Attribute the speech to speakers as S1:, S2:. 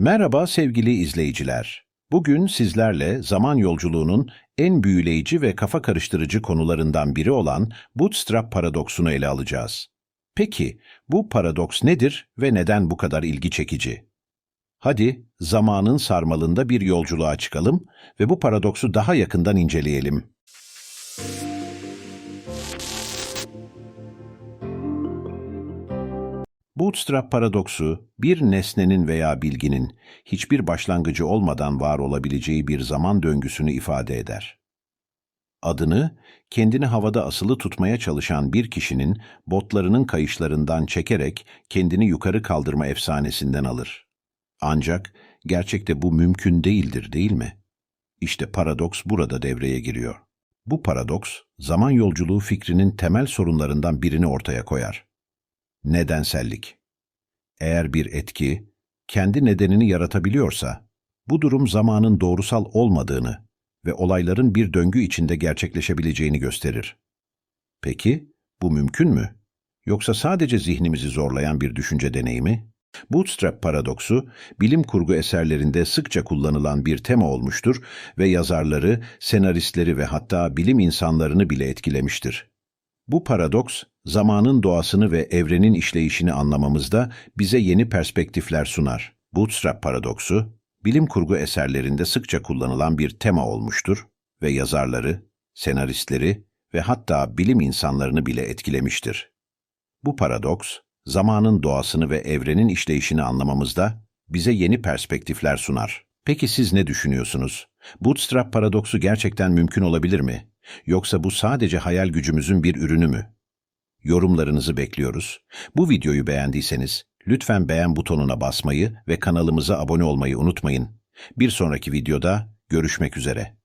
S1: Merhaba sevgili izleyiciler. Bugün sizlerle zaman yolculuğunun en büyüleyici ve kafa karıştırıcı konularından biri olan bootstrap paradoksunu ele alacağız. Peki, bu paradoks nedir ve neden bu kadar ilgi çekici? Hadi, zamanın sarmalında bir yolculuğa çıkalım ve bu paradoksu daha yakından inceleyelim. Bootstrap paradoksu, bir nesnenin veya bilginin hiçbir başlangıcı olmadan var olabileceği bir zaman döngüsünü ifade eder. Adını, kendini havada asılı tutmaya çalışan bir kişinin botlarının kayışlarından çekerek kendini yukarı kaldırma efsanesinden alır. Ancak gerçekte bu mümkün değildir değil mi? İşte paradoks burada devreye giriyor. Bu paradoks, zaman yolculuğu fikrinin temel sorunlarından birini ortaya koyar. Nedensellik. Eğer bir etki kendi nedenini yaratabiliyorsa, bu durum zamanın doğrusal olmadığını ve olayların bir döngü içinde gerçekleşebileceğini gösterir. Peki, bu mümkün mü? Yoksa sadece zihnimizi zorlayan bir düşünce deneyimi? Bootstrap paradoksu, bilim kurgu eserlerinde sıkça kullanılan bir tema olmuştur ve yazarları, senaristleri ve hatta bilim insanlarını bile etkilemiştir. Bu paradoks, zamanın doğasını ve evrenin işleyişini anlamamızda bize yeni perspektifler sunar. Bootstrap paradoksu, bilim kurgu eserlerinde sıkça kullanılan bir tema olmuştur ve yazarları, senaristleri ve hatta bilim insanlarını bile etkilemiştir. Bu paradoks, zamanın doğasını ve evrenin işleyişini anlamamızda bize yeni perspektifler sunar. Peki siz ne düşünüyorsunuz? Bootstrap paradoksu gerçekten mümkün olabilir mi? Yoksa bu sadece hayal gücümüzün bir ürünü mü? Yorumlarınızı bekliyoruz. Bu videoyu beğendiyseniz lütfen beğen butonuna basmayı ve kanalımıza abone olmayı unutmayın. Bir sonraki videoda görüşmek üzere.